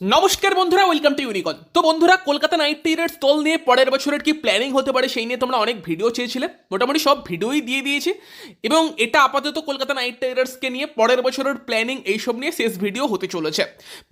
নমস্কার বন্ধুরা welcome to ইউনিকন তো বন্ধুরা, কলকাতা নাইট রাইডার্স দল নিয়ে পরের বছরের কি প্ল্যানিং হতে পারে সেই নিয়ে তোমরা অনেক ভিডিও চেয়েছিলে। মোটামুটি সব ভিডিওই দিয়ে দিয়েছি। এবং এটা আপাতত কলকাতা নাইট রাইডার্সকে নিয়ে পরের বছরের প্ল্যানিং এইসব নিয়ে শেষ ভিডিও হতে চলেছে।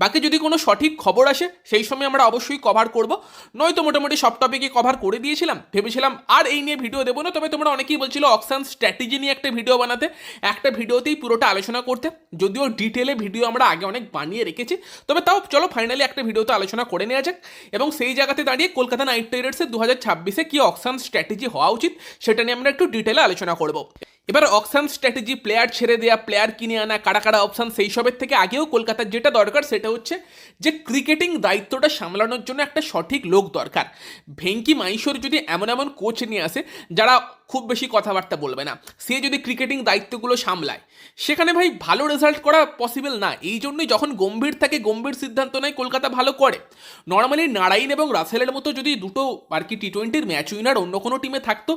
বাকি যদি কোনো সঠিক খবর আসে, সেই সময় আমরা অবশ্যই কভার করব। নয়তো মোটামুটি সব টপিকে কভার করে দিয়েছিলাম, ভেবেছিলাম আর এই নিয়ে ভিডিও দেবো না। তবে তোমরা অনেকেই বলছিল অক্সান স্ট্র্যাটেজি নিয়ে একটা ভিডিও বানাতে। একটা ভিডিওতেই পুরোটা আলোচনা করতে। যদিও ডিটেলে ভিডিও আমরা আগে অনেক বানিয়ে রেখেছি। তবে তাও চলো ফাইনালি একটা ভিডিওতে আলোচনা করে নেওয়া যাক এবং সেই জায়গাতে দাঁড়িয়ে কলকাতা নাইট রাইডার্সের দু হাজার ছাব্বিশে কী অকশান স্ট্র্যাটেজি হওয়া উচিত সেটা নিয়ে আমরা একটু ডিটেলে আলোচনা করব। এবার অকশান স্ট্র্যাটেজি প্লেয়ার ছেড়ে দেওয়া প্লেয়ার কিনে আনা কারা কারা অপশান সেই সবের থেকে আগেও কলকাতার যেটা দরকার সেটা হচ্ছে যে ক্রিকেটিং দায়িত্বটা সামলানোর জন্য একটা সঠিক লোক দরকার। ভেঙ্কি মাইশোর যদি এমন এমন কোচ নিয়ে আসে, যারা খুব বেশি কথাবার্তা বলবে না, সে যদি ক্রিকেটিং দায়িত্বগুলো সামলায়, সেখানে ভাই ভালো রেজাল্ট করা পসিবল না। এই জন্যই যখন গম্ভীর থাকে, গম্ভীর সিদ্ধান্ত নেয়, কলকাতা ভালো করে। নর্মালি নারায়ণ এবং রাসেলের মতো যদি দুটো আর কি টি টোয়েন্টির ম্যাচ উইনার অন্য কোনো টিমে থাকতো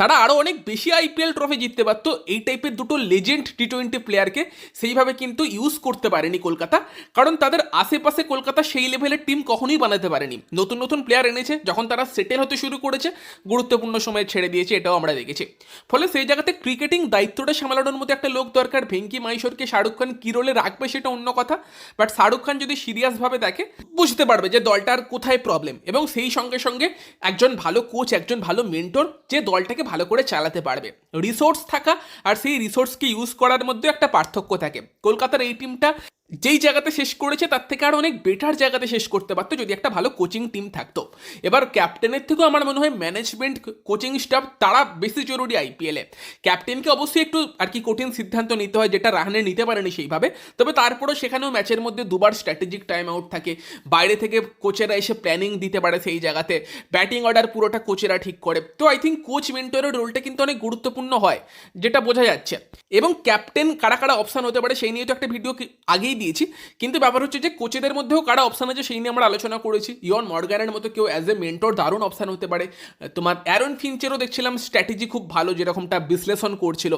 তারা আরও অনেক বেশি আইপিএল ট্রফি জিততে পারতো। এই টাইপের দুটো লেজেন্ড টি টোয়েন্টি প্লেয়ারকে সেইভাবে কিন্তু ইউজ করতে পারেনি কলকাতা। কারণ তাদের আশেপাশে কলকাতা সেই লেভেলের টিম কখনোই বানাতে পারেনি। নতুন নতুন প্লেয়ার এনেছে, যখন তারা সেটেল হতে শুরু করেছে, গুরুত্বপূর্ণ সময়ে ছেড়ে দিয়েছে, এটাও আমরা দেখেছি। ফলে সেই জায়গাতে ক্রিকেটিং দায়িত্বটা সামলানোর মতো একটা লোক দরকার, ভেঙ্কি মাইশোরকে শাহরুখ খান কী রোলে রাখবে সেটা অন্য কথা। বাট শাহরুখ খান যদি সিরিয়াসভাবে দেখে, বুঝতে পারবে যে দলটার কোথায় প্রবলেম এবং সেই সঙ্গে সঙ্গে একজন ভালো কোচ একজন ভালো মেন্টর যে দলটাকে ভালো করে চালাতে পারবে। রিসোর্স থাকা আর সেই রিসোর্সকে ইউজ করার মধ্যে একটা পার্থক্য থাকে। কলকাতার এই টিমটা যেই জায়গাতে শেষ করেছে, তার থেকে আরও অনেক বেটার জায়গাতে শেষ করতে পারতো যদি একটা ভালো কোচিং টিম থাকতো। এবার ক্যাপ্টেনের থেকেও আমার মনে হয় ম্যানেজমেন্ট কোচিং স্টাফ তারা বেশি জরুরি আইপিএলে ক্যাপ্টেনকে অবশ্যই একটু আর কি কঠিন সিদ্ধান্ত নিতে হয়, যেটা রাহানে নিতে পারেনি সেইভাবে। তবে তারপরেও সেখানেও ম্যাচের মধ্যে দুবার স্ট্র্যাটেজিক টাইম আউট থাকে। বাইরে থেকে কোচেরা এসে প্ল্যানিং দিতে পারে সেই জায়গাতে। ব্যাটিং অর্ডার পুরোটা কোচেরা ঠিক করে। তো আই থিঙ্ক কোচ মেন্টরের রোলটা কিন্তু অনেক গুরুত্বপূর্ণ হয়, যেটা বোঝা যাচ্ছে। এবং ক্যাপ্টেন কারা কারা অপশান হতে পারে, সেই নিয়ে তো একটা ভিডিও আগেই দিয়েছি। কিন্তু ব্যাপার হচ্ছে যে কোচেদের মধ্যেও কারা অপশান আছে সেই নিয়ে আমরা আলোচনা করেছি। ইয়ন মর্গানের মতো কেউ অ্যাজ এ মেন্টর দারুণ অপশান হতে পারে। তোমার অ্যারন ফিঞ্চেরও দেখছিলাম স্ট্র্যাটেজি খুব ভালো যেরকমটা বিশ্লেষণ করছিল।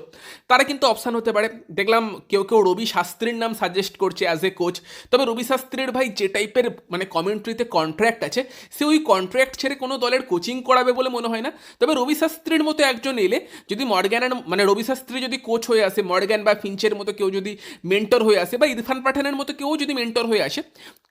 তারা কিন্তু অপশান হতে পারে। দেখলাম কেউ কেউ রবি শাস্ত্রীর নাম সাজেস্ট করছে অ্যাজ এ কোচ তবে রবি শাস্ত্রীর ভাই যে টাইপের মানে কমেন্ট্রিতে কন্ট্র্যাক্ট আছে, সে ওই কন্ট্রাক্ট ছেড়ে কোনো দলের কোচিং করাবে বলে মনে হয় না। তবে রবি শাস্ত্রীর মতো একজন এলে যদি মর্গ্যানের মানে রবি শাস্ত্রী যদি কোচ হয়ে আসে মর্গ্যান বা ফিঞ্চের মতো কেউ যদি মেন্টর হয়ে আসে বা ইরফান পাঠানের মতো কেউ যদি মেন্টর হয়ে আসে,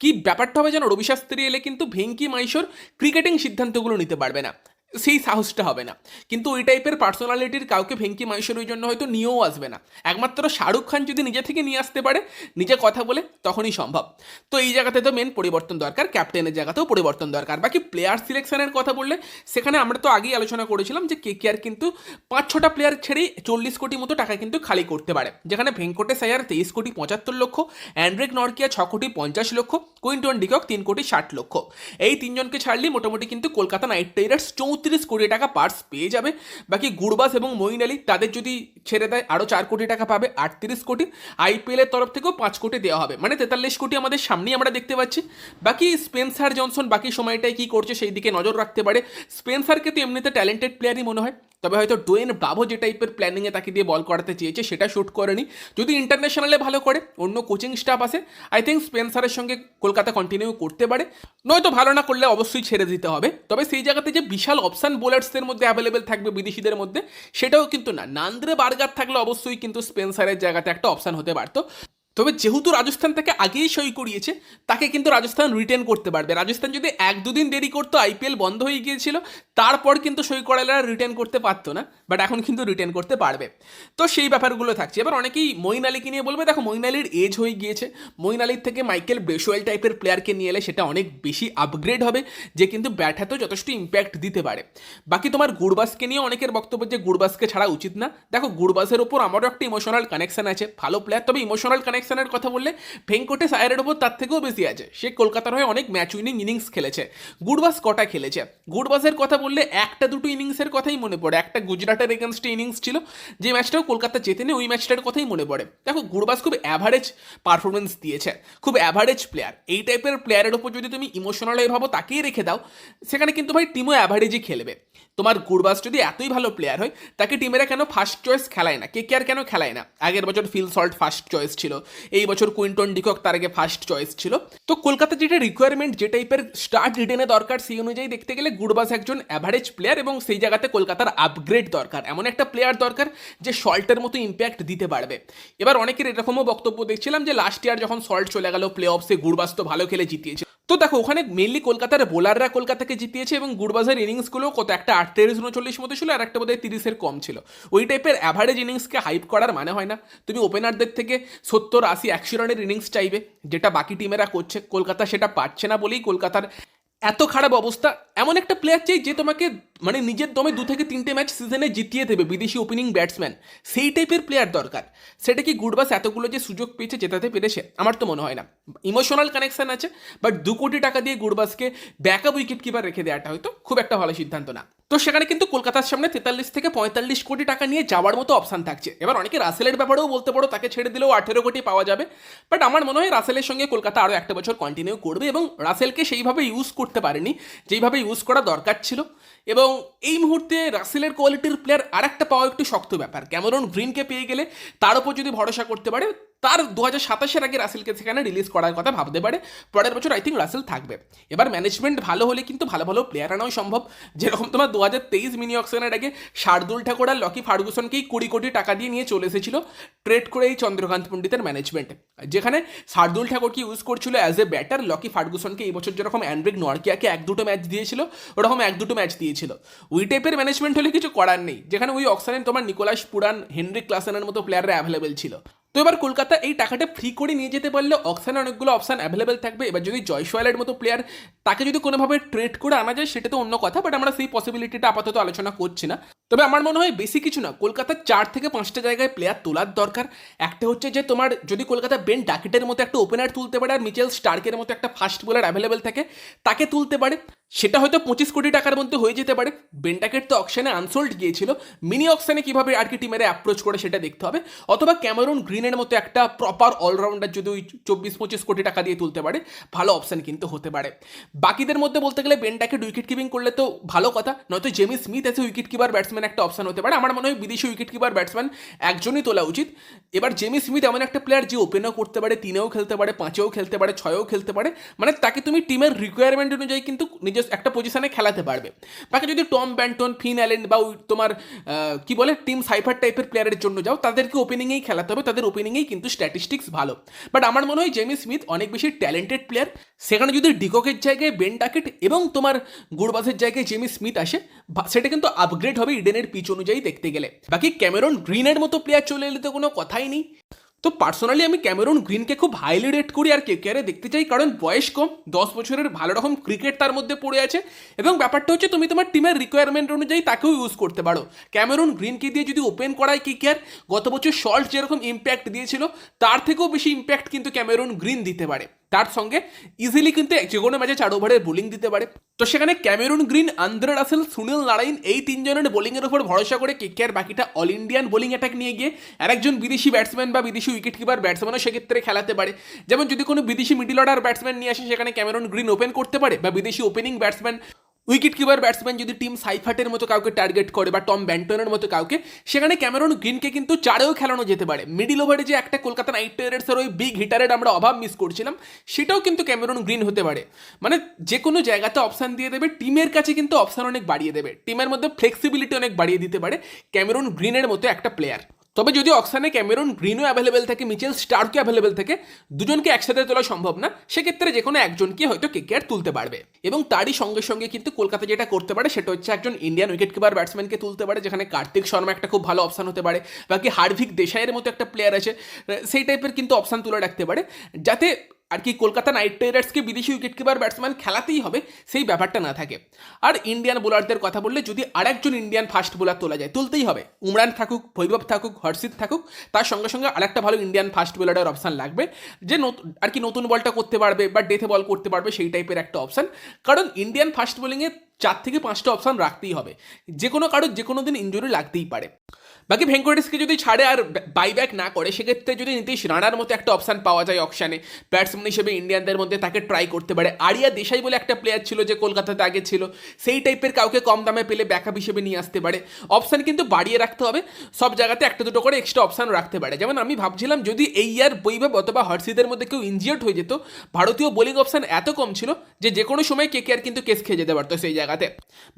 কি ব্যাপারটা হবে যেন রবি শাস্ত্রী এলে কিন্তু ভেঙ্কি মাইশোর ক্রিকেটিং সিদ্ধান্তগুলো নিতে পারবে না? সেই সাহসটা হবে না। কিন্তু ওই টাইপের পার্সোনালিটির কাউকে ভেঙ্কি মাইশোর ওই জন্য হয়তো নিয়েও আসবে না। একমাত্র শাহরুখ খান যদি নিজে থেকে নিয়ে আসতে পারে, নিজে কথা বলে, তখনই সম্ভব। তো এই জায়গাতে তো মেন পরিবর্তন দরকার ক্যাপ্টেনের জায়গাতেও পরিবর্তন দরকার। বাকি প্লেয়ার সিলেকশনের কথা বললে, সেখানে আমরা তো আগেই আলোচনা করেছিলাম যে কে আর কিন্তু পাঁচ ছটা প্লেয়ার ছেড়েই চল্লিশ কোটি মতো টাকা কিন্তু খালি করতে পারে। যেখানে ভেঙ্কটেশ আয়ার তেইশ কোটি পঁচাত্তর লক্ষ, অ্যান্ড্রেক নরকিয়া ছ কোটি পঞ্চাশ লক্ষ, কুইন্টন ডিকক তিন কোটি ষাট লক্ষ। এই তিনজনকে ছাড়লে মোটামুটি কিন্তু কলকাতা নাইট রাইডার্স চৌত্রিশ কোটি টাকা পার্স পেয়ে যাবে। বাকি গুরবাস এবং মঈন আলী তাদের যদি ছেড়ে দেয় আরও চার কোটি টাকা পাবে, আটত্রিশ কোটি। আইপিএলের তরফ থেকেও পাঁচ কোটি দেওয়া হবে। মানে তেতাল্লিশ কোটি আমাদের সামনেই আমরা দেখতে পাচ্ছি। বাকি স্পেন্সার জনসন বাকি সময়টায় কী করছে সেই দিকে নজর রাখতে পারে। স্পেন্সারকে তো এমনিতে ট্যালেন্টেড প্লেয়ারই মনে হয়। তবে হয়তো ডোয়েন ব্রাভো যে টাইপের প্ল্যানিংয়ে তাকে দিয়ে বল করাতে চেয়েছে, সেটা শ্যুট করেনি। যদি ইন্টারন্যাশনালে ভালো করে, অন্য কোচিং স্টাফ আসে আই থিঙ্ক স্পেন্সারের সঙ্গে কলকাতা কন্টিনিউ করতে পারে। নয়তো ভালো না করলে অবশ্যই ছেড়ে দিতে হবে। তবে সেই জায়গাতে যে বিশাল অপশান বোলার্সদের মধ্যে অ্যাভেলেবেল থাকবে বিদেশিদের মধ্যে, সেটাও কিন্তু না। নান্দ্রে বার্গার থাকলে অবশ্যই কিন্তু স্পেন্সারের জায়গাতে একটা অপশান হতে পারতো। তবে যেহেতু রাজস্থান তাকে আগেই সই করিয়েছে, তাকে কিন্তু রাজস্থান রিটেন করতে পারবে। রাজস্থান যদি এক দুদিন দেরি করতো আইপিএল বন্ধ হয়ে গিয়েছিল, তারপর কিন্তু সই করালেরা রিটেন করতে পারতো না বাট এখন কিন্তু রিটেন করতে পারবে। তো সেই ব্যাপারগুলো থাকছে। এবার অনেকেই মইন আলীকে নিয়ে বলবে, দেখো মইন আলীর এজ হয়ে গিয়েছে। মইন আলীর থেকে মাইকেল বেশোয়েল টাইপের প্লেয়ারকে নিয়ে এলে সেটা অনেক বেশি আপগ্রেড হবে, যে কিন্তু ব্যাট হাতেও যথেষ্ট ইম্প্যাক্ট দিতে পারে। বাকি তোমার গুড়বাসকে নিয়ে অনেকের বক্তব্য যে গুড়বাসকে ছাড়া উচিত না। দেখো গুড়বাসের ওপর আমারও একটা ইমোশনাল কানেকশন আছে, ভালো প্লেয়ার তবে ইমোশনাল কানেকশন কানেকশনের কথা বললে ভেঙ্কটেশ আয়ারের ওপর তার থেকেও বেশি আছে। সে কলকাতার হয়ে অনেক ম্যাচ উইনিং ইনিংস খেলেছে। গুডবাস কটা খেলেছে? গুডবাসের কথা বললে একটা দুটো ইনিংসের কথাই মনে পড়ে। একটা গুজরাটের এগেনস্টে ইনিংস ছিল, যে ম্যাচটাও কলকাতা জেতেনি ওই ম্যাচটার কথাই মনে পড়ে। দেখো, গুডবাস খুব অ্যাভারেজ পারফরমেন্স দিয়েছে, খুব অ্যাভারেজ প্লেয়ার এই টাইপের প্লেয়ারের ওপর যদি তুমি ইমোশনাল ভাবো তাকেই রেখে দাও, সেখানে কিন্তু ভাই টিমও অ্যাভারেজই খেলবে। তোমার গুরবাস যদি এতই ভালো প্লেয়ার হয়, তাকে টিমেরা কেন ফার্স্ট চয়েস খেলায় না? কে কে আর কেন খেলায় না? আগের বছর ফিল সল্ট ফার্স্ট চয়েস ছিল। এই বছর কুইন্টন ডিকক তার আগে ফার্স্ট চয়েস ছিল। তো কলকাতা যেটা রিকোয়ারমেন্ট যে টাইপের স্টার্ট রিটেনে দরকার, সেই অনুযায়ী দেখতে গেলে গুডবাস একজন অ্যাভারেজ প্লেয়ার এবং সেই জায়গাতে কলকাতার আপগ্রেড দরকার। এমন একটা প্লেয়ার দরকার যে সল্টের মতো ইম্প্যাক্ট দিতে পারবে। এবার অনেকের এরকমও বক্তব্য দেখছিলাম যে লাস্ট ইয়ার যখন সল্ট চলে গেল প্লে অফসে গুডবাস তো ভালো খেলে জিতিয়েছে তো দেখো, ওখানে মেনলি কলকাতার বোলাররা কলকাতাকে জিতিয়েছে এবং গুড়বাজার ইনিংসগুলো কত একটা আটত্রিশ, উনচল্লিশ মতো ছিল আর একটা বোধহয় তিরিশের কম ছিল। ওই টাইপের অ্যাভারেজ ইনিংসকে হাইপ করার মানে হয় না। তুমি ওপেনারদের থেকে সত্তর, আশি, একশো রানের ইনিংস চাইবে, যেটা বাকি টিমেরা করছে। কলকাতা সেটা পাচ্ছে না বলেই কলকাতার এত খারাপ অবস্থা। এমন একটা প্লেয়ার চাই যে তোমাকে মানে নিজের দমে দু থেকে তিনটে ম্যাচ সিজনে জিতিয়ে দেবে বিদেশি ওপেনিং ব্যাটসম্যান সেই টাইপের প্লেয়ার দরকার। সেটা কি গুডবাস এতগুলো যে সুযোগ পেয়েছে জেতাতে পেরেছে, আমার তো মনে হয় না। ইমোশনাল কানেকশন আছে বাট দু কোটি টাকা দিয়ে গুডবাসকে ব্যাকআপ উইকেট কিপার রেখে দেওয়াটা হয়তো খুব একটা ভালো সিদ্ধান্ত না। তো সেখানে কিন্তু কলকাতার সামনে তেতাল্লিশ থেকে পঁয়তাল্লিশ কোটি টাকা নিয়ে যাওয়ার মতো অপশান থাকছে। এবার অনেকে রাসেলের ব্যাপারেও বলতে পারো, তাকে ছেড়ে দিলেও আঠেরো কোটি পাওয়া যাবে। বাট আমার মনে হয় রাসেলের সঙ্গে কলকাতা আরও একটা বছর কন্টিনিউ করবে এবং রাসেলকে সেইভাবে ইউজ করতে পারেনি, যেইভাবে ইউজ করা দরকার ছিল। এবং এই মুহূর্তে রাসেলের কোয়ালিটির প্লেয়ার আর একটা পাওয়া একটু শক্ত ব্যাপার। ক্যামেরন গ্রিনকে পেয়ে গেলে তার উপর যদি ভরসা করতে পারে তার দু হাজার সাতাশের আগে রাসেলকে সেখানে রিলিজ করার কথা ভাবতে পারে। পরের বছর আই থিঙ্ক রাসেল থাকবে। এবার ম্যানেজমেন্ট ভালো হলে কিন্তু ভালো ভালো প্লেয়ার আনাও সম্ভব। যেরকম তোমার দু হাজার তেইশ মিনি অক্সনের আগে শার্দুল ঠাকুর আর লকি ফার্গুসনকেই কুড়ি কোটি টাকা দিয়ে নিয়ে চলে এসেছিল ট্রেড করে এই চন্দ্রকান্ত পণ্ডিতের ম্যানেজমেন্ট যেখানে শার্দুল ঠাকুরকে ইউজ করছিল অ্যাজ এ ব্যাটার লকি ফার্গুসনকে এই বছর যেরকম অ্যান্ড্রিক নরকিয়াকে এক দুটো ম্যাচ দিয়েছিল, ওরকম এক দুটো ম্যাচ দিয়েছিল। ওই টাইপের ম্যানেজমেন্ট হলে কিছু করার নেই। যেখানে ওই অক্সানে তোমার নিকোলাস পুরান, হেনরিক ক্লাসেনের মতো প্লেয়াররা অ্যাভেলেবেল ছিল। তো এবার কলকাতা এই টাকাটা ফ্রি করে নিয়ে যেতে পারলে অপশানে অনেকগুলো অপশান অ্যাভেলেবেল থাকবে। এবার যদি জয়সওয়ালের মতো প্লেয়ার তাকে যদি কোনোভাবে ট্রেড করে আনা যায়, সেটা তো অন্য কথা বাট আমরা সেই পসিবিলিটিটা আপাতত আলোচনা করছি না। তবে আমার মনে হয় বেশি কিছু না, কলকাতার চার থেকে পাঁচটা জায়গায় প্লেয়ার তোলার দরকার। একটা হচ্ছে যে তোমার যদি কলকাতা বেন ডাকেটের মতো একটা ওপেনার তুলতে পারে আর মিচেল স্টার্কের মতো একটা ফাস্ট বোলার অ্যাভেলেবেল থাকে, তাকে তুলতে পারে। সেটা হয়তো পঁচিশ কোটি টাকার মধ্যে হয়ে যেতে পারে। বেন্টাকেট তো অকশনে আনসোল্ড গিয়েছিল। মিনি অকশনে কীভাবে আর কি টিমের অ্যাপ্রোচ করে সেটা দেখতে হবে। অথবা ক্যামেরন গ্রিনের মতো একটা প্রপার অলরাউন্ডার যদি ওই চব্বিশ পঁচিশ কোটি টাকা দিয়ে তুলতে পারে, ভালো অপশান কিন্তু হতে পারে। বাকিদের মধ্যে বলতে গেলে বেন্টাকেট উইকেট কিপিং করলে তো ভালো কথা, নয়তো জেমি স্মিথ এসে উইকেট কিপার ব্যাটসম্যান একটা অপশান হতে পারে। আমার মনে হয় বিদেশি উইকেট কিপার ব্যাটসম্যান একজনই তোলা উচিত। এবার জেমি স্মিথ এমন একটা প্লেয়ার যে ওপেনও করতে পারে, তিনেও খেলতে পারে, পাঁচেও খেলতে পারে, ছয়েও খেলতে পারে। মানে তাকে তুমি টিমের রিকোয়ারমেন্ট অনুযায়ী কিন্তু নিজের একটা পজিশনে খেলাতে পারবে। বাকি যদি টম ব্যান্টন, ফিন অ্যালেন বা তোমার কি বলে, টিম সাইফার টাইপের প্লেয়ারের জন্য যাও, তাদেরকে ওপেনিংয়েই খেলাতে হবে, তাদের ওপেনিংয়েই কিন্তু স্ট্যাটিস্টিক্স ভালো। বাট আমার মনে হয় জেমি স্মিথ অনেক বেশি ট্যালেন্টেড প্লেয়ার সেখানে যদি ডিককের জায়গায় বেন ডাকেট এবং তোমার গুড়বাসের জায়গায় জেমি স্মিথ আসে সেটা কিন্তু আপগ্রেড হবে ইডেনের পিচ অনুযায়ী দেখতে গেলে। বাকি ক্যামেরন গ্রিনের মতো প্লেয়ার চলে এলে তো কোনো কথাই নেই। তো পার্সোনালি আমি ক্যামেরন গ্রিনকে খুব হাইলি রেট করি আর কে কেয়ারে দেখতে চাই, কারণ বয়স কম, দশ বছরের ভালো রকম ক্রিকেট তার মধ্যে পড়ে আছে। এবং ব্যাপারটা হচ্ছে তুমি তোমার টিমের রিকোয়ারমেন্ট অনুযায়ী তাকেও ইউজ করতে পারো। ক্যামেরন গ্রিনকে দিয়ে যদি ওপেন করায় কে কেয়ার গত বছর শল্ট যেরকম ইম্প্যাক্ট দিয়েছিল, তার থেকেও বেশি ইম্প্যাক্ট কিন্তু ক্যামেরন গ্রিন দিতে পারে। তার সঙ্গে ইজিলি কিন্তু যে কোনো ম্যাচে চার ওভারের বোলিং দিতে পারে। তো সেখানে Cameron, Green, Andre Russell, Sunil Narine এই তিনজনের বোলিংয়ের উপর ভরসা করে কেকেআর বাকিটা অল ইন্ডিয়ান বোলিং অ্যাটাক নিয়ে গিয়ে আরেকজন বিদেশি ব্যাটসম্যান বা বিদেশি উইকেট কিপার ব্যাটসম্যানও সেক্ষেত্রে খেলাতে পারে। যেমন যদি কোনো বিদেশি মিডিল অর্ডার ব্যাটসম্যান নিয়ে আসে, সেখানে ক্যামেরুন, গ্রিন ওপেন করতে পারে বা বিদেশি opening batsman wicket keeper batsman যদি টিম সাইফাটের মতো কাউকে টার্গেট করে বা টম ব্যান্টনের মতো কাউকে, সেখানে ক্যামেরন গ্রিনকে কিন্তু চারেও খেলানো যেতে পারে। মিডিল ওভারে যে একটা কলকাতা নাইট রাইডার্সের ওই বিগ হিটারের আমরা অভাব মিস করছিলাম, সেটাও কিন্তু ক্যামেরন গ্রিন হতে পারে। মানে যে কোনো জায়গাতে অপশান দিয়ে দেবে টিমের কাছে কিন্তু অপশান অনেক বাড়িয়ে দেবে। টিমের মধ্যে ফ্লেক্সিবিলিটি অনেক বাড়িয়ে দিতে পারে। ক্যামেরন গ্রিনের মতো একটা প্লেয়ার তবে যদি অক্সানে ক্যামেরন গ্রিনও অ্যাভেলেবেল থাকে, মিচেল স্টার্কও অ্যাভেলেবেল থাকে, দুজনকে একসাথে তোলা সম্ভব না, সেক্ষেত্রে যে কোনো একজনকে হয়তো কেকেআর তুলতে পারবে। এবং তারই সঙ্গে সঙ্গে কিন্তু কলকাতা যেটা করতে পারে, সেটা হচ্ছে একজন ইন্ডিয়ান উইকেট কিপার ব্যাটসম্যানকে তুলতে পারে, যেখানে কার্তিক শর্মা একটা খুব ভালো অপশান হতে পারে, বাকি হার্ভিক দেশাইয়ের মতো একটা প্লেয়ার আছে সেই টাইপের কিন্তু অপশান তুলে রাখতে পারে, যাতে আর কি কলকাতা নাইট রাইডার্সকে বিদেশি উইকেট কিপার ব্যাটসম্যান খেলাতেই হবে, সেই ব্যাপারটা না থাকে। আর ইন্ডিয়ান বোলারদের কথা বললে যদি আরেকজন ইন্ডিয়ান ফাস্ট বোলার তোলা যায়, তুলতেই হবে। উমরান থাকুক ভৈরব থাকুক হর্ষিত থাকুক, তার সঙ্গে সঙ্গে আরেকটা ভালো ইন্ডিয়ান ফাস্ট বোলারের অপশান লাগবে, যে আর কি নতুন বলটা করতে পারবে বা ডেথে বল করতে পারবে, সেই টাইপের একটা অপশান কারণ ইন্ডিয়ান ফাস্ট বোলিংয়ে চার থেকে পাঁচটা অপশান রাখতেই হবে। যে কোনো কারোর যে কোনো দিন ইঞ্জুরি লাগতেই পারে। বাকি ভেঙ্কটেশকে যদি ছাড়ে আর বাইব্যাক না করে, সেক্ষেত্রে যদি নীতিশ রানার মতো একটা অপশান পাওয়া যায় অপশানে ব্যাটসম্যান হিসেবে ইন্ডিয়ানদের মধ্যে তাকে ট্রাই করতে পারে। আরিয়া দেশাই বলে একটা প্লেয়ার ছিল যে কলকাতাতে আগে ছিল, সেই টাইপের কাউকে কম দামে পেলে ব্যাকআপ হিসেবে নিয়ে আসতে পারে। অপশান কিন্তু বাড়িয়ে রাখতে হবে, সব জায়গাতে একটা দুটো করে এক্সট্রা অপশান রাখতে পারে। যেমন আমি ভাবছিলাম যদি এই ইয়ার বৈভব অথবা হর্ষিদের মধ্যে কেউ ইনজিয়ার্ড হয়ে যেত, ভারতীয় বোলিং অপশান এত কম ছিল যে যে কোনো সময় কে কে আর কিন্তু কেস খেয়ে যেতে পারতো সেই জায়গাতে।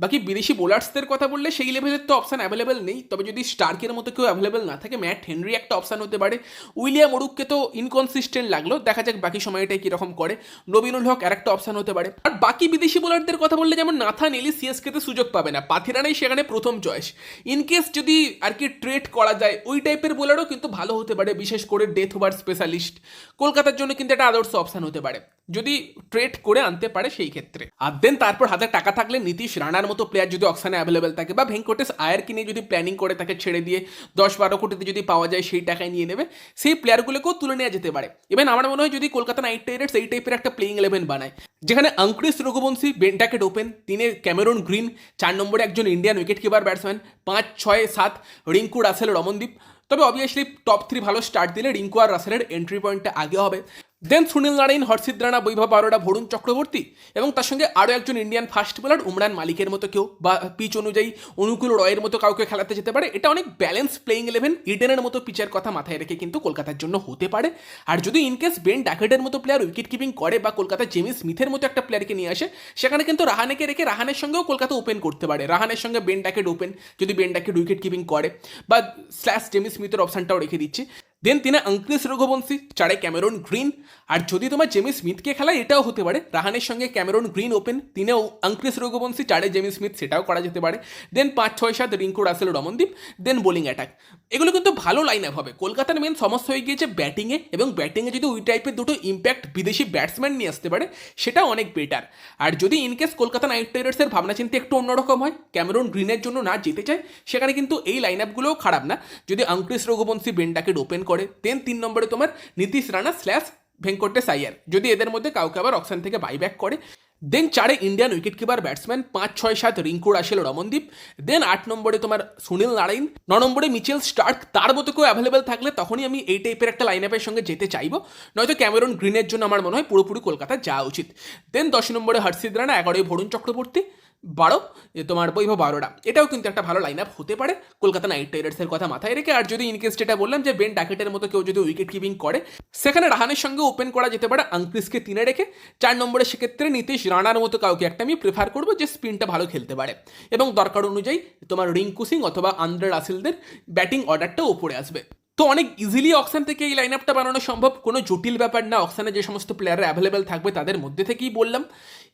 বাকি বিদেশি বোলার্সদের কথা বললে সেই লেভেলের তো অপশান অ্যাভেলেবেল নেই, তবে যদি স্টার্কের মতো কেউ অ্যাভেলেবেল না থাকে। ম্যাট হেনরি একটা অপশান হতে পারে। উইলিয়াম ওরুককে তো ইনকনসিস্টেন্ট লাগল। দেখা যাক বাকি সময়টাই কীরকম করে। নবীনুল হক আর একটা অপশান হতে পারে। আর বাকি বিদেশি বোলারদের কথা বললে যেমন নাথা নেলি সিএসকেতে সুযোগ পাবে না। পাথিরানাই সেখানে প্রথম চয়েস ইনকেস যদি আর কি ট্রেড করা যায়, ওই টাইপের বোলারও কিন্তু ভালো হতে পারে, বিশেষ করে ডেথ ওভার স্পেশালিস্ট কলকাতার জন্য কিন্তু একটা আদর্শ অপশান হতে পারে। যদি ট্রেড করে আনতে পারে সেই ক্ষেত্রে। আর দেন তারপর হাতে টাকা থাকলে নীতিশ রানার মতো প্লেয়ার যদি অপশানে অ্যাভেলেবেল থাকে, বা ভেঙ্কটেশ আয়ার কিনে যদি প্ল্যানিং করে তাকে ছেড়ে দিয়ে দশ বারো কোটিতে যদি পাওয়া যায় সেই টাকায় নিয়ে নেবে, সেই প্লেয়ারগুলোকেও তুলে নেওয়া যেতে পারে। ইভেন আমার মনে হয় যদি কলকাতা নাইট রাইডার্স এই টাইপের একটা প্লেইং ইলেভেন বানায়, যেখানে Angkrish Raghuvanshi Ben Duckett open তিনে ক্যামেরন গ্রিন চার নম্বরে একজন ইন্ডিয়ান উইকেট কিপার ব্যাটসম্যান পাঁচ, ছয়, সাত রিঙ্কু রাসেল রমনদীপ। তবে অবভিয়াসলি টপ থ্রি ভালো স্টার্ট দিলে রিঙ্কু আর রাসেলের এন্ট্রি পয়েন্টটা আগে হবে। Then Sunil Narine Harshit Rana Vaibhav Arora Varun Chakravarthy এবং তার সঙ্গে আরও একজন ইন্ডিয়ান ফাস্ট বোলার উমরান মালিকের মতো কেউ বা পিচ অনুযায়ী অনুকূল রয়ের মতো কাউকে খেলাতে যেতে পারে। এটা অনেক ব্যালেন্স প্লেইং ইলেভেন ইডেনের মতো পিচের কথা মাথায় রেখে কিন্তু কলকাতার জন্য হতে পারে। আর যদি ইনকেস বেন ড্যাকেটের মতো প্লেয়ার উইকেট কিপিং করে বা কলকাতা জেমি স্মিথের মতো একটা প্লেয়ারকে নিয়ে আসে, সেখানে কিন্তু রাহানেকে রেখে রাহানের সঙ্গেও কলকাতা ওপেন করতে পারে। রাহানের সঙ্গে বেন ড্যাকেট ওপেন যদি বেন ড্যাকেট উইকেট কিপিং করে বা স্ল্যাশ জেমি স্মিথের অপশানটাও রেখে দিচ্ছে। দেন তিনি অঙ্কুশ রঘুবংশী চারে ক্যামেরন গ্রিন আর যদি তোমার জেমি স্মিথকে খেলায়, এটাও হতে পারে। রাহানের সঙ্গে ক্যামেরন গ্রিন ওপেন, তিনিও অঙ্কুশ রঘুবংশী, চারে জেমি স্মিথ সেটাও করা যেতে পারে। দেন পাঁচ, ছয়, সাত Rinku Russell Ramandeep then bowling attack এগুলো কিন্তু ভালো লাইন আপ হবে। কলকাতার মেন সমস্যা হয়ে গিয়েছে ব্যাটিংয়ে এবং ব্যাটিংয়ে যদি ওই টাইপের দুটো ইম্প্যাক্ট বিদেশি ব্যাটসম্যান নিয়ে আসতে পারে, সেটা অনেক বেটার আর যদি ইনকেস কলকাতা নাইট রাইডার্সের ভাবনা চিন্তা একটু অন্যরকম হয়, ক্যামেরন গ্রিনের জন্য না যেতে চায়, সেখানে কিন্তু এই লাইন আপগুলোও খারাপ না। যদি অঙ্কুশ রঘুবংশী বেনটাকে ওপেন করে দেন তিন নম্বরে তোমার নীতিশ রানা স্ল্যাশ ভেঙ্কটেশ আইয়ার যদি এদের মধ্যে কাউকে আবার অপশান থেকে বাইব্যাক করে দেন চারে ইন্ডিয়ান উইকেট কিপার ব্যাটসম্যান পাঁচ, ছয়, সাত রিঙ্কু রাশেল রমনদীপ দেন আট নম্বরে তোমার সুনীল নারায়ণ, ন নম্বরে মিচেল স্টার্ক, তার মতো কেউ অ্যাভেলেবেল থাকলে তখনই আমি এই টাইপের একটা লাইন আপের সঙ্গে যেতে চাইব। নয়তো ক্যামেরন গ্রিনের জন্য আমার মনে হয় পুরোপুরি কলকাতা যাওয়া উচিত। দেন দশ নম্বরে হর্ষিদ রানা এগারোই ভরুণ চক্রবর্তী বারো তোমার বৈভব বারোটা। এটাও কিন্তু একটা ভালো লাইন আপ হতে পারে। কলকাতা নাইট রাইডার্সের কথা মাথায় রেখে, আর যদি ইনকেস যেটা বললাম যে বেন ডাকেটের মতো কেউ যদি উইকেট কিপিং করে, সেখানে রাহানের সঙ্গে ওপেন করা যেতে পারে আঙ্ক্রিসকে তিনে রেখে। চার নম্বরে সেক্ষেত্রে নীতিশ রানার মতো কাউকে একটা আমি প্রেফার করব যে স্পিনটা ভালো খেলতে পারে। এবং দরকার অনুযায়ী তোমার রিঙ্কু সিং অথবা আন্দ্রে রাসেলদের ব্যাটিং অর্ডারটা ওপরে আসবে। তো অনেক ইজিলি অকশান থেকে এই লাইন আপটা বানানো সম্ভব। কোনো জটিল ব্যাপার না। অকশানে যে সমস্ত প্লেয়াররা অ্যাভেলেবেল থাকবে তাদের মধ্যে থেকেই বললাম।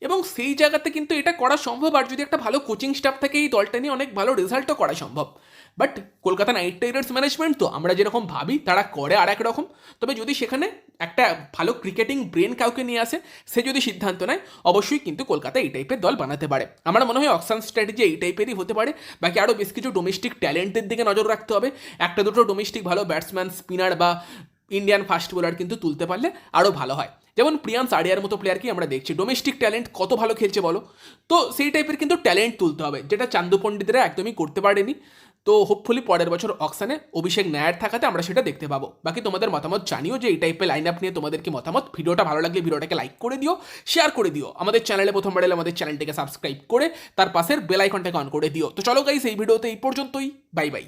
এবং সেই জায়গাতে কিন্তু এটা করা সম্ভব আর যদি একটা ভালো কোচিং স্টাফ থাকে, এই দলটা নিয়ে অনেক ভালো রেজাল্টও করা সম্ভব। But Kolkata Knight Riders management তো আমরা যেরকম ভাবি, তারা করে আর এক রকম। তবে যদি সেখানে একটা ভালো ক্রিকেটিং ব্রেন কাউকে নিয়ে আসে, সে যদি সিদ্ধান্ত নেয়, অবশ্যই কিন্তু কলকাতা এই টাইপের দল বানাতে পারে। আমার মনে হয় অকশান স্ট্র্যাটেজি এই টাইপেরই হতে পারে। বাকি আরও বেশ কিছু ডোমেস্টিক ট্যালেন্টের দিকে নজর রাখতে হবে। একটা দুটো ডোমেস্টিক ভালো ব্যাটসম্যান স্পিনার বা ইন্ডিয়ান ফাস্ট বোলার কিন্তু তুলতে পারলে আরও ভালো হয়। যেমন প্রিয়ান্স আড়িয়ার মতো প্লেয়ারকে আমরা দেখছি। ডোমেস্টিক ট্যালেন্ট কত ভালো খেলছে বলো? তো সেই টাইপের কিন্তু ট্যালেন্ট তুলতে হবে, যেটা চান্দু পণ্ডিতরা একদমই করতে পারেনি। তো হোপফুলি পরের বছর অকশানে অভিষেক নায়ার থাকাতে আমরা সেটা দেখতে পাবো। বাকি তোমাদের মতামত জানিও যে এই টাইপের লাইন আপ নিয়ে তোমাদের কি মতামত? ভিডিওটা ভালো লাগলে ভিডিওটাকে লাইক করে দিও শেয়ার করে দিও। আমাদের চ্যানেলে প্রথমবার এলে আমাদের চ্যানেলটাকে সাবস্ক্রাইব করে, তার পাশের বেল আইকনটাকে অন করে দিও। তো চলো গাইস এই ভিডিওতে এই পর্যন্তই। Bye bye